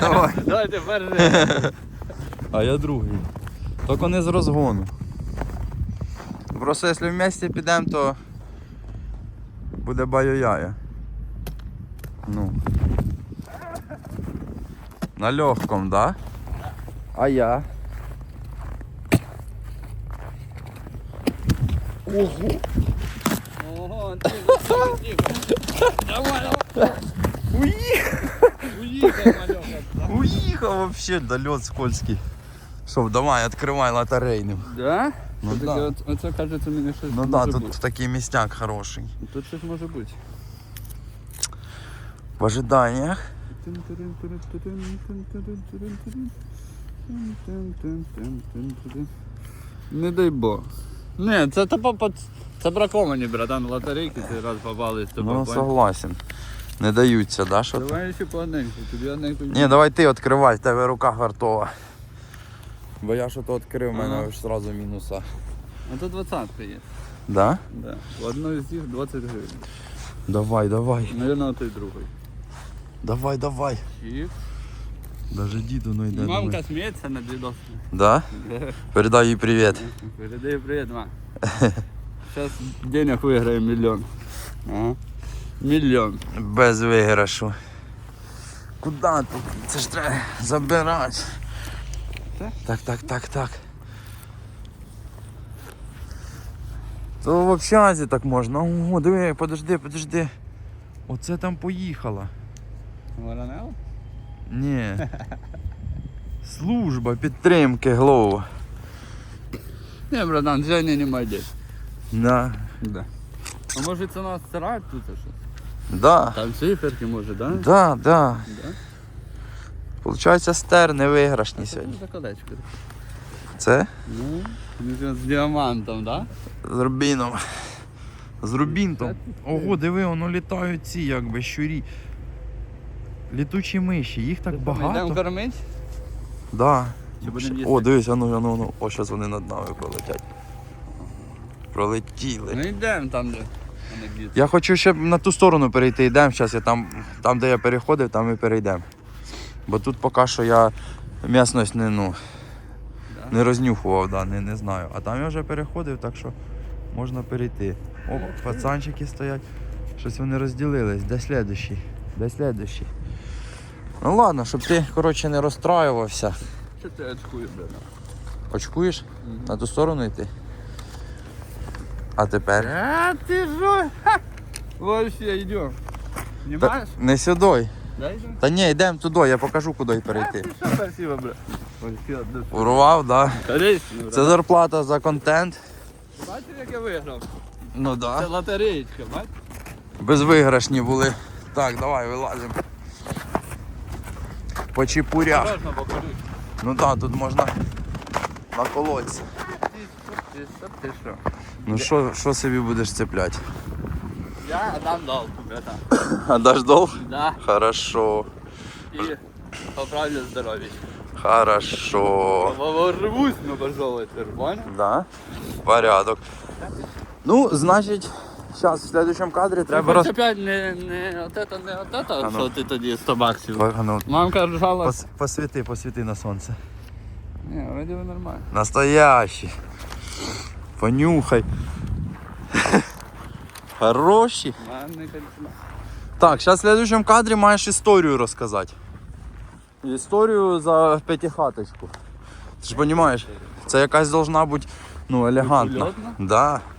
Давай. Давайте перший. А я другий. Тільки не з розгону. Просто якщо вместе підемо, то буде баю-яя. Ну. На легком, да? А я? Ого, тихо, тихо. Давай, давай. Уїхав! Уїхав. Уїхав вообще, да лед скользкий. Що, давай, відкривай лотерейним. Да? Ну да. от- Оце кажеться мені щось Ну да, може тут бути. такий містяк хороший. Тут щось може бути. В ожиданнях. Не дай Бог. Не, це тупо под... Це браковані, братан, лотерейки ти раз попались, то Ну, попали. согласен. Не даються, да, що? Давай ще по одненьку, тобі одненьку. Ні, давай ти відкривай, в тебе рука гартова. Бо я що то відкрив, у мене Ага. аж одразу мінуса. А то двадцятка є. Да? Да. В одної з них 20 гривень. Давай, давай. Наверно, той другий. Давай, давай. Чик. Даже діду не йде. Мамка сміється над дідом. Да? Передай їй привіт. Передай привіт, ма. Зараз денег виграє мільйон. Ага. Мільйон. Без виграшу. Куда тут? Це ж треба забирати. Так? Так, так, так, так. То в общазі так можна. Ого, диви, подожди, подожди. Оце там поїхала. Воронел? Ні. Служба підтримки Глоу. Ні, братан, сьогодні немає десь. Да. Да. А може це нас стирають тут щось? Да. Там циферки може, да? Да, да. Да? Получається стер не виграшні Це сьогодні. за колечко. Це Ну, ну, з діамантом, да? з рубіном. З рубінтом. Ого, диви, воно літають ці, якби щурі. Літучі миші, їх так Йдемо багато. кормить? Да. Чи будемо О, дивись, ану, ану, ану. О, зараз вони над нами пролетять. Пролетіли. Ну йдемо там, де. Я хочу ще на ту сторону перейти, йдемо. Зараз я там, там, де я переходив, там і перейдемо. Бо тут поки що я м'ясність не, ну, Да? не рознюхував, да, не, не знаю. А там я вже переходив, так що можна перейти. О, пацанчики стоять. Щось вони розділились. Де слідущий? Де слідущий? Ну ладно, щоб ти, коротше, не розстраювався. Що ти очкуєш, братан? Очкуєш? На ту сторону йти? А тепер? А ти що? Вообще йдемо. Та, Знімаєш? не сюди. Да, йдемо. Та ні, йдемо туди, я покажу, куди перейти. Ти що, спасибо, брат. Вообще, от. Урвав, да. Конечно. Це зарплата за контент. Бачиш, як я виграв? Ну Це да. лотереєчка, бачиш? Безвиграшні були. Так, давай, вилазимо. По чіпурях. Осторожно, покажу. Ну так, тут можна наколотися. Ти що? Ну що, що собі будеш цепляти? Я дам долг, братан. А даш долг? Да. Хорошо. І поправлю здоров'я. Хорошо. Ворвусь на бажовий понял? Да? Порядок. Ну, значить, зараз в следующем кадрі треба роз... опять не, не от это, не от это, А ну. що ти тоді 100 баксів. А ну, Мамка ржала. пос- Посвіти, посвіти на сонце. Ні, вроді би нормально. Настоящий. Понюхай. Хороші. Так, зараз в следующем кадрі маєш історію розказати. Історію за п'ятихаточку. Ти ж розумієш, це якась должна бути ну, елегантна. Да.